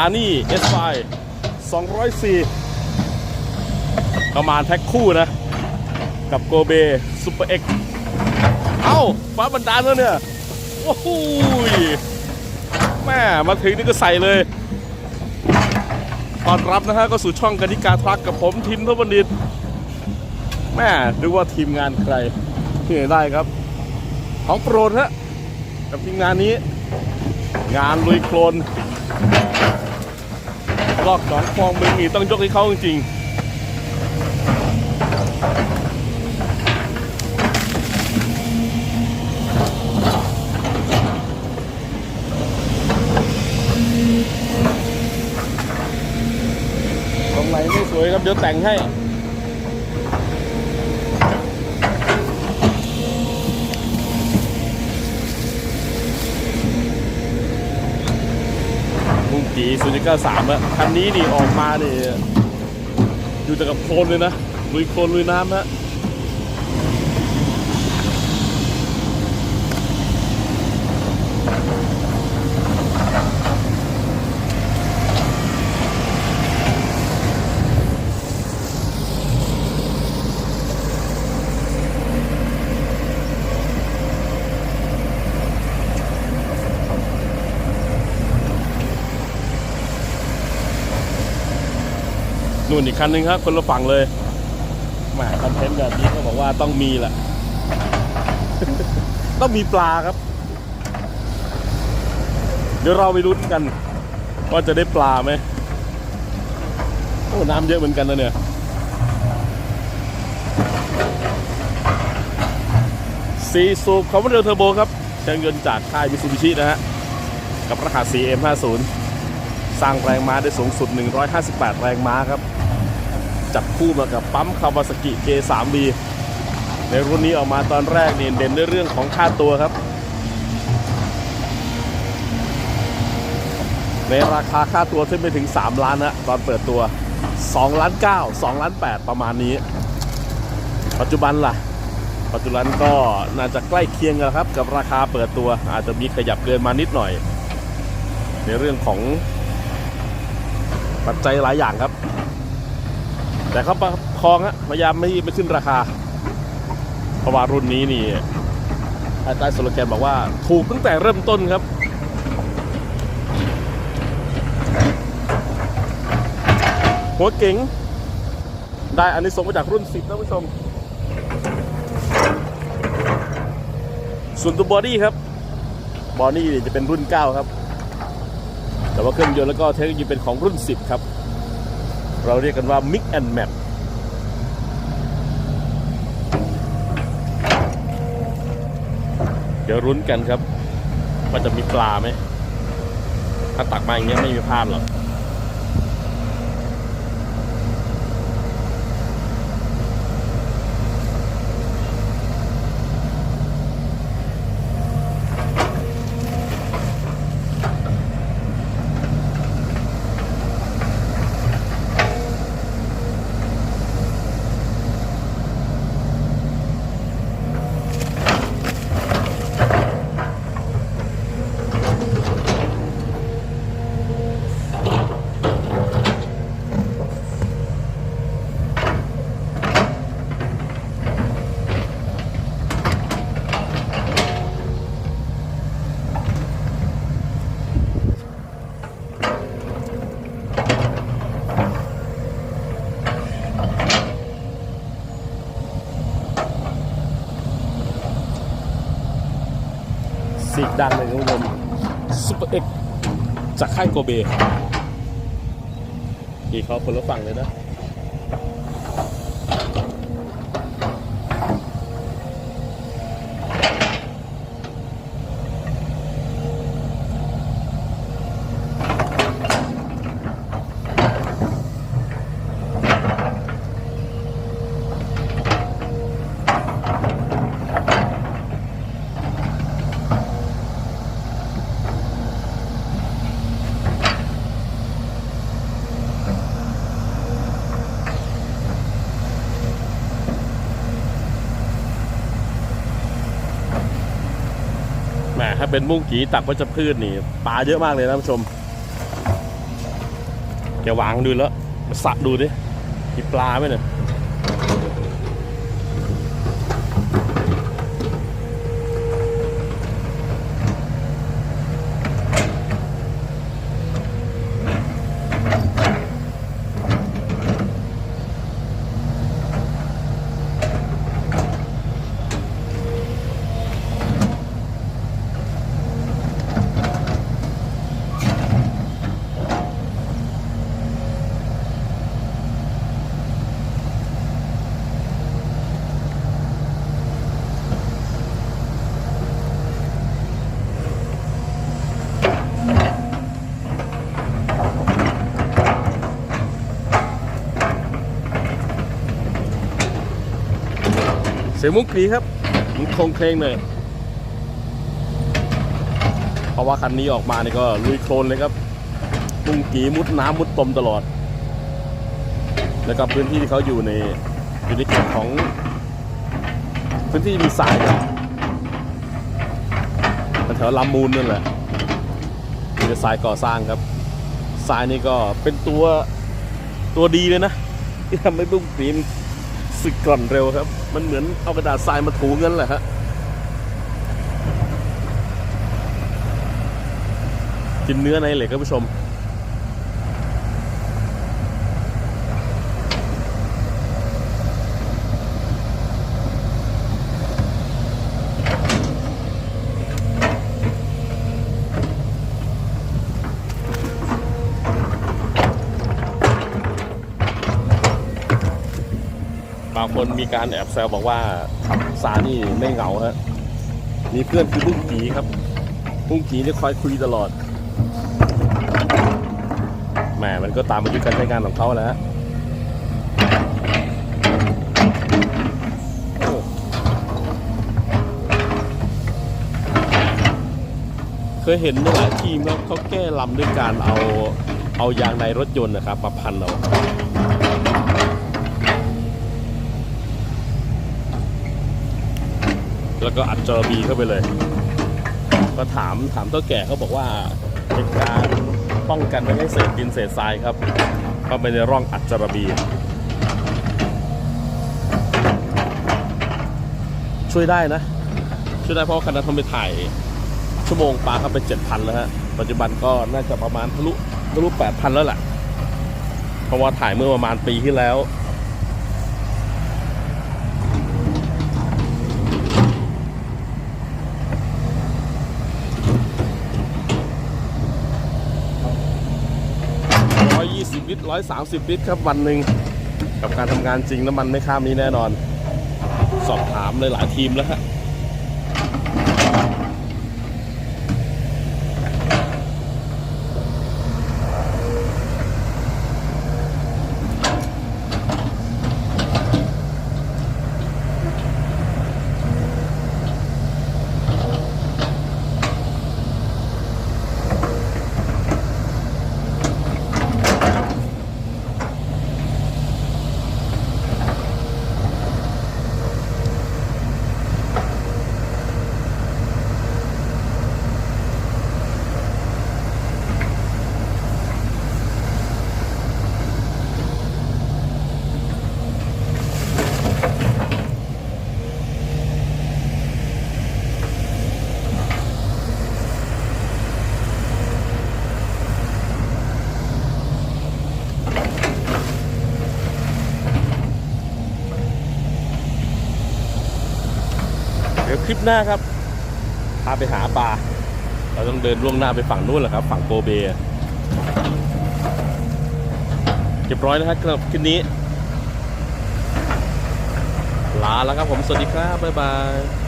ซานี่ S5 204 ประมาณแพ็คคู่นะ กับโกเบซูเปอร์เอ็กเอ้า ฟ้าบันดาลแล้วเนี่ย โอ้โหแม่มาถึงนี่ก็ใส่เลยตอนรับนะฮะก็สู่ช่องกนิกาทรัคกับผมทิมทบดิตแม่ดูว่าทีมงานใครที่ไหนได้ครับ ของโปรดฮะกับทีมงานนี้ งานลุยโคลน รอบสองฟองมึงนี่ต้องยกให้เขาจริงๆตรงไหนไม่สวยครับเดี๋ยวแต่งให้ มุงกีซูนิก้าสามอะคันนี้นี่ออกมานี่อยู่แต่กับโคลนเลยนะลุยโคลนลุยน้ำฮะ นู่นอีกคันหนึงครับ คนละฝั่งเลยแหมคอนเทนต์แบบนี้ก็บอกว่าต้องมีแหละ ต้องมีปลาครับ เดี๋ยวเราไปรุ้นกัน ว่าจะได้ปลาไหมโอ้น้ำเยอะเหมือนกันนะเนี่ยสีสูบคอมมานเดอเทอร์โบครับเครื่องยนต์จากค่ายมิซูบิชินะฮะ กับรหัส CM50 สร้างแรงม้าได้สูงสุด 158 แรงม้าครับ จับคู่มากับปั๊มคาวาซากิ J3B ในรุ่นนี้ออกมาตอนแรกเนี่ยเด่นในเรื่องของค่าตัวครับ ในราคาค่าตัวที่ไปถึง 3 ล้านนะตอนเปิดตัว2ล้าน9 2ล้าน8ประมาณนี้ ปัจจุบันล่ะ ปัจจุบันก็น่าจะใกล้เคียงกันครับ กับราคาเปิดตัวอาจจะมีขยับเกินมานิดหน่อย ในเรื่องของปัจจัยหลายอย่างครับ แต่เขาประคองฮะพยายามไม่ไม่ขึ้นราคาเพราะว่ารุ่นนี้นี่ภายใต้สโลแกนบอกว่าถูกตั้งแต่เริ่มต้นครับหัวเก๋งได้อันนี้ส่งมาจากรุ่น 10ท่านผู้ชม ส่วนตัวบอดี้ครับ บอดี้นี่จะเป็นรุ่น 9 ครับ แต่ว่าเครื่องยนต์แล้วก็เทคโนโลยีเป็นของรุ่น 10 ครับ เราเรียกกันว่า Mix and map เดี๋ยวรุ้นกันครับ ว่าจะมีปลาไหม ถ้าตักมาอย่างเงี้ยไม่มีพลาดหรอก สีกดังเลยคุณผู้ชมซูเปอร์เอ็กจากค่ายโกเบนี่เขาคนละฝั่งเลยนะ ถ้าเป็นมุ้งกีตักวัชพืชนี่ปลาเยอะมากเลยนะท่านผู้ชมแกวางดูแล้วมาสะดูดิมีปลาไหมเนี่ย สียงมุกกรีครับมันโคงเคลงหน่อยเพราะว่าคันนี้ออกมานี่ก็ลุยโคลนเลยครับ มุงกีมุดน้ำมุดตมตลอด แล้วก็พื้นที่ที่เขาอยู่ในอยู่ในเขตของ พื้นที่มีสายครับแถวลำมูลนั่นแหละมีแต่ทรายก่อสร้างครับทรายนี่ก็เป็นตัวตัวดีเลยนะที่ทำให้บุ้งปีม สึกกร่อนเร็วครับ มันเหมือนเอากระดาษทรายมาถูเงินแหละฮะกินเนื้อในเหล็กครับผู้ชม คนมีการแอบแซวบอกว่าสานี่ไม่เหงาฮะมีเพื่อนคือบุ้งกีครับบุ้งกีนี่คอยคุยตลอดแหมมันก็ตามอายุการใช้งานของเขาแหล้วเคยเห็นหลายทีมครับเขาแก้ลำด้วยการเอาเอายางในรถยนต์นะครับมาพันเอา แล้วก็อัดจอบีเข้าไปเลย ก็ถามถามเท่าแก่เขาบอกว่าเป็นการป้องกันไม่ให้เศษดินเศษทรายครับเข้าไปในร่องอัดจระบี ช่วยได้นะ ช่วยได้เพราะคณะทำไปถ่าย ชั่วโมงปลาเข้าไปเจ็ดพันแล้วฮะปัจจุบันก็น่าจะประมาณทะลุทะลุแปดพันแล้วแหละเพราะว่าถ่ายเมื่อประมาณปีที่แล้ว ร้อยยี่สิบ ลิตรร้อยสามสิบลิตรครับวันหนึ่งกับการทำงานจริงน้ำมันไม่ข้ามนี้แน่นอน สอบถามเลยหลายทีมแล้วฮะ เดี๋ยวคลิปหน้าครับ พาไปหาปลา เราต้องเดินล่วงหน้าไปฝั่งนู้นแหละครับ ฝั่งโกเบเรียบร้อยนะครับคลิปนี้ ลาแล้วครับผม สวัสดีครับ บ๊ายบาย